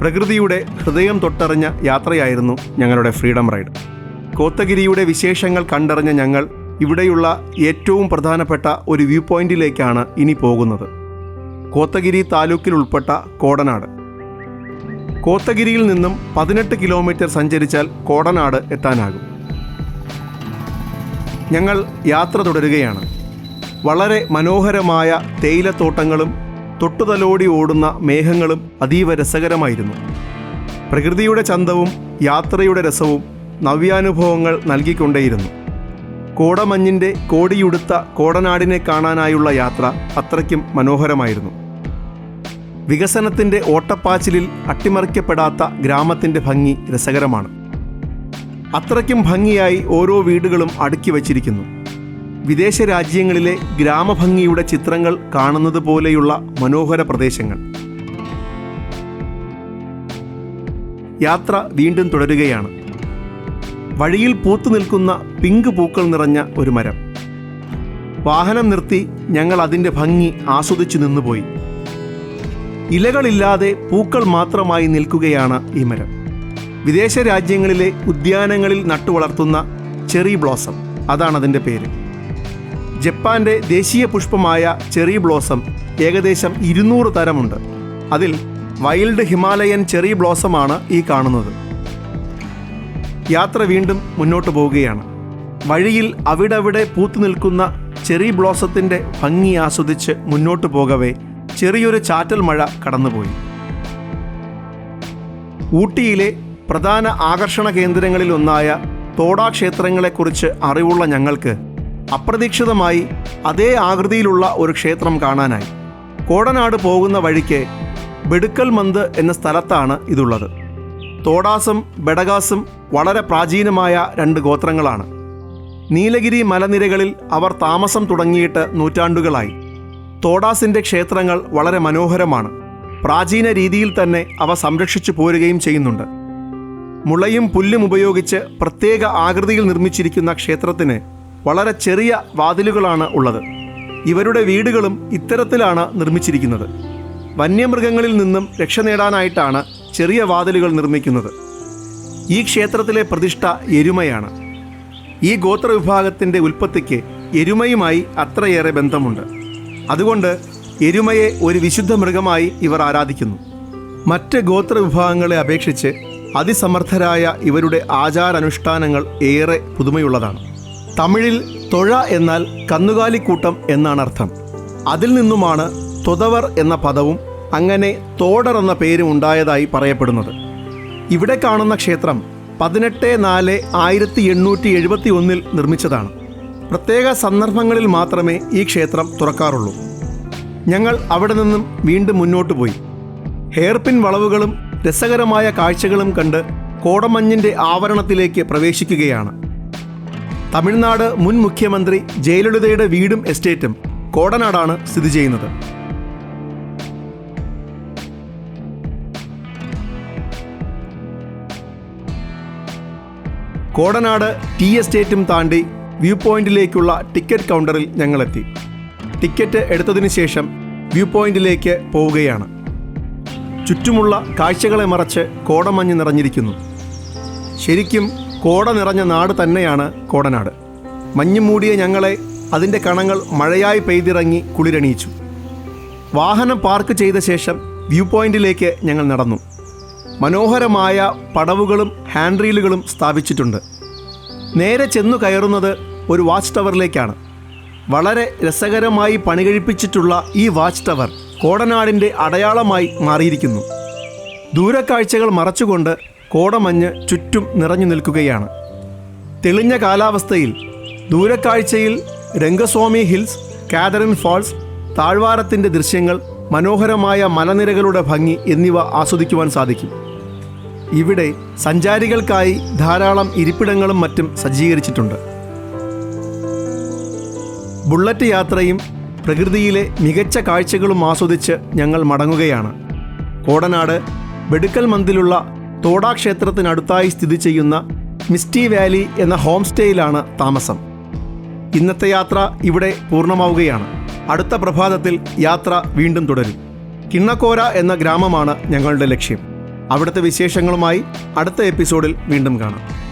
പ്രകൃതിയുടെ ഹൃദയം തൊട്ടറിഞ്ഞ യാത്രയായിരുന്നു ഞങ്ങളുടെ ഫ്രീഡം റൈഡ്. കോത്തഗിരിയുടെ വിശേഷങ്ങൾ കണ്ടറിഞ്ഞ ഞങ്ങൾ ഇവിടെയുള്ള ഏറ്റവും പ്രധാനപ്പെട്ട ഒരു വ്യൂ പോയിന്റിലേക്കാണ് ഇനി പോകുന്നത്. കോത്തഗിരി താലൂക്കിൽ ഉൾപ്പെട്ട കോടനാട്. കോത്തഗിരിയിൽ നിന്നും പതിനെട്ട് കിലോമീറ്റർ സഞ്ചരിച്ചാൽ കോടനാട് എത്താനാകും. ഞങ്ങൾ യാത്ര തുടരുകയാണ്. വളരെ മനോഹരമായ തേയിലത്തോട്ടങ്ങളും തൊട്ടുതലോടി ഓടുന്ന മേഘങ്ങളും അതീവ രസകരമായിരുന്നു. പ്രകൃതിയുടെ ചന്തവും യാത്രയുടെ രസവും നവ്യാനുഭവങ്ങൾ നൽകിക്കൊണ്ടേയിരുന്നു. കോടമഞ്ഞിന്റെ കോടിയുടുത്ത കോടനാടിനെ കാണാനായുള്ള യാത്ര അത്രയ്ക്കും മനോഹരമായിരുന്നു. വികസനത്തിന്റെ ഓട്ടപ്പാച്ചിലിൽ അട്ടിമറിക്കപ്പെടാത്ത ഗ്രാമത്തിന്റെ ഭംഗി രസകരമാണ്. അത്രയ്ക്കും ഭംഗിയായി ഓരോ വീടുകളും അടുക്കി വച്ചിരിക്കുന്നു. വിദേശ രാജ്യങ്ങളിലെ ഗ്രാമഭംഗിയുടെ ചിത്രങ്ങൾ കാണുന്നത് പോലെയുള്ള മനോഹര പ്രദേശങ്ങൾ. യാത്ര വീണ്ടും തുടരുകയാണ്. വഴിയിൽ പൂത്തു നിൽക്കുന്ന പിങ്ക് പൂക്കൾ നിറഞ്ഞ ഒരു മരം. വാഹനം നിർത്തി ഞങ്ങൾ അതിന്റെ ഭംഗി ആസ്വദിച്ചു നിന്നുപോയി. ഇലകളില്ലാതെ പൂക്കൾ മാത്രമായി നിൽക്കുകയാണ് ഈ മരം. വിദേശ രാജ്യങ്ങളിലെ ഉദ്യാനങ്ങളിൽ നട്ടുവളർത്തുന്ന ചെറി ബ്ലോസം അതാണ് അതിന്റെ പേര്. ജപ്പാന്റെ ദേശീയ പുഷ്പമായ ചെറി ബ്ലോസം ഏകദേശം ഇരുന്നൂറ് തരമുണ്ട്. അതിൽ വൈൽഡ് ഹിമാലയൻ ചെറി ബ്ലോസമാണ് ഈ കാണുന്നത്. യാത്ര വീണ്ടും മുന്നോട്ട് പോവുകയാണ്. വഴിയിൽ അവിടവിടെ പൂത്തു നിൽക്കുന്ന ചെറി ബ്ലോസത്തിന്റെ ഭംഗി ആസ്വദിച്ച് മുന്നോട്ട് പോകവേ ചെറിയൊരു ചാറ്റൽ മഴ കടന്നുപോയി. ഊട്ടിയിലെ പ്രധാന ആകർഷണ കേന്ദ്രങ്ങളിലൊന്നായ തോടാ ക്ഷേത്രങ്ങളെക്കുറിച്ച് അറിവുള്ള ഞങ്ങൾക്ക് അപ്രതീക്ഷിതമായി അതേ ആകൃതിയിലുള്ള ഒരു ക്ഷേത്രം കാണാനായി. കോടനാട് പോകുന്ന വഴിക്ക് ബെടുക്കൽ മന്ത് എന്ന സ്ഥലത്താണ് ഇതുള്ളത്. തോടാസും ബെടകാസും വളരെ പ്രാചീനമായ രണ്ട് ഗോത്രങ്ങളാണ്. നീലഗിരി മലനിരകളിൽ അവർ താമസം തുടങ്ങിയിട്ട് നൂറ്റാണ്ടുകളായി. തോടാസിന്റെ ക്ഷേത്രങ്ങൾ വളരെ മനോഹരമാണ്. പ്രാചീന രീതിയിൽ തന്നെ അവ സംരക്ഷിച്ചു പോരുകയും ചെയ്യുന്നുണ്ട്. മുളയും പുല്ലും ഉപയോഗിച്ച് പ്രത്യേക ആകൃതിയിൽ നിർമ്മിച്ചിരിക്കുന്ന ക്ഷേത്രത്തിന് വളരെ ചെറിയ വാതിലുകളാണ് ഉള്ളത്. ഇവരുടെ വീടുകളും ഇത്തരത്തിലാണ് നിർമ്മിച്ചിരിക്കുന്നത്. വന്യമൃഗങ്ങളിൽ നിന്നും രക്ഷ നേടാനായിട്ടാണ് ചെറിയ വാതിലുകൾ നിർമ്മിക്കുന്നത്. ഈ ക്ഷേത്രത്തിലെ പ്രതിഷ്ഠ എരുമയാണ്. ഈ ഗോത്രവിഭാഗത്തിന്റെ ഉൽപ്പത്തിക്ക് എരുമയുമായി അത്രയേറെ ബന്ധമുണ്ട്. അതുകൊണ്ട് എരുമയെ ഒരു വിശുദ്ധ മൃഗമായി ഇവർ ആരാധിക്കുന്നു. മറ്റ് ഗോത്രവിഭാഗങ്ങളെ അപേക്ഷിച്ച് അതിസമർത്ഥരായ ഇവരുടെ ആചാരാനുഷ്ഠാനങ്ങൾ ഏറെ പുതുമയുള്ളതാണ്. തമിഴിൽ തൊഴ എന്നാൽ കന്നുകാലിക്കൂട്ടം എന്നാണ് അർത്ഥം. അതിൽ നിന്നുമാണ് തൊതവർ എന്ന പദവും അങ്ങനെ തോടർ എന്ന പേരും ഉണ്ടായതായി പറയപ്പെടുന്നത്. ഇവിടെ കാണുന്ന ക്ഷേത്രം പതിനെട്ട് നാല് ആയിരത്തി എണ്ണൂറ്റി എഴുപത്തി ഒന്നിൽ നിർമ്മിച്ചതാണ്. പ്രത്യേക സന്ദർഭങ്ങളിൽ മാത്രമേ ഈ ക്ഷേത്രം തുറക്കാറുള്ളൂ. ഞങ്ങൾ അവിടെ നിന്നും വീണ്ടും മുന്നോട്ട് പോയി. ഹെയർപിൻ വളവുകളും രസകരമായ കാഴ്ചകളും കണ്ട് കോടമഞ്ഞിന്റെ ആവരണത്തിലേക്ക് പ്രവേശിക്കുകയാണ്. തമിഴ്നാട് മുൻ മുഖ്യമന്ത്രി ജയലളിതയുടെ വീടും എസ്റ്റേറ്റും കോടനാടാണ് സ്ഥിതി ചെയ്യുന്നത്. കോടനാട് ടി എസ്റ്റേറ്റും താണ്ടി വ്യൂ പോയിന്റിലേക്കുള്ള ടിക്കറ്റ് കൗണ്ടറിൽ ഞങ്ങളെത്തി. ടിക്കറ്റ് എടുത്തതിനു ശേഷം വ്യൂ പോയിന്റിലേക്ക് പോവുകയാണ്. ചുറ്റുമുള്ള കാഴ്ചകളെ മറച്ച് കോടമഞ്ഞ് നിറഞ്ഞിരിക്കുന്നു. ശരിക്കും കോട നിറഞ്ഞ നാട് തന്നെയാണ് കോടനാട്. മഞ്ഞു മൂടിയ ഞങ്ങളെ അതിന്റെ കണങ്ങൾ മഴയായി പെയ്തിറങ്ങി കുളിരണിയിച്ചു. വാഹനം പാർക്ക് ചെയ്ത ശേഷം വ്യൂ പോയിന്റിലേക്ക് ഞങ്ങൾ നടന്നു. മനോഹരമായ പടവുകളും ഹാൻഡ് റീലുകളും സ്ഥാപിച്ചിട്ടുണ്ട്. നേരെ ചെന്നു കയറുന്നത് ഒരു വാച്ച് ടവറിലേക്കാണ് വളരെ രസകരമായി പണികഴിപ്പിച്ചിട്ടുള്ള ഈ വാച്ച് ടവർ കോടനാടിന്റെ അടയാളമായി മാറിയിരിക്കുന്നു. ദൂരക്കാഴ്ചകൾ മറച്ചുകൊണ്ട് കോടമഞ്ഞ് ചുറ്റും നിറഞ്ഞു നിൽക്കുകയാണ്. തെളിഞ്ഞ കാലാവസ്ഥയിൽ ദൂരക്കാഴ്ചയിൽ രംഗസ്വാമി ഹിൽസ് കാതറിൻ ഫാൾസ് താഴ്വാരത്തിന്റെ ദൃശ്യങ്ങൾ മനോഹരമായ മലനിരകളുടെ ഭംഗി എന്നിവ ആസ്വദിക്കുവാൻ സാധിക്കും. ഇവിടെ സഞ്ചാരികൾക്കായി ധാരാളം ഇരിപ്പിടങ്ങളും മറ്റും സജ്ജീകരിച്ചിട്ടുണ്ട്. ബുള്ളറ്റ് യാത്രയും പ്രകൃതിയിലെ മികച്ച കാഴ്ചകളും ആസ്വദിച്ച് ഞങ്ങൾ മടങ്ങുകയാണ്. കോടനാട് ബെടുക്കൽ മന്ദിലുള്ള തോടാ ക്ഷേത്രത്തിനടുത്തായി സ്ഥിതി ചെയ്യുന്ന മിസ്റ്റി വാലി എന്ന ഹോം സ്റ്റേയിലാണ് താമസം. ഇന്നത്തെ യാത്ര ഇവിടെ പൂർണമാവുകയാണ്. അടുത്ത പ്രഭാതത്തിൽ യാത്ര വീണ്ടും തുടരും. കിണ്ണക്കോര എന്ന ഗ്രാമമാണ് ഞങ്ങളുടെ ലക്ഷ്യം. അവിടുത്തെ വിശേഷങ്ങളുമായി അടുത്ത എപ്പിസോഡിൽ വീണ്ടും കാണാം.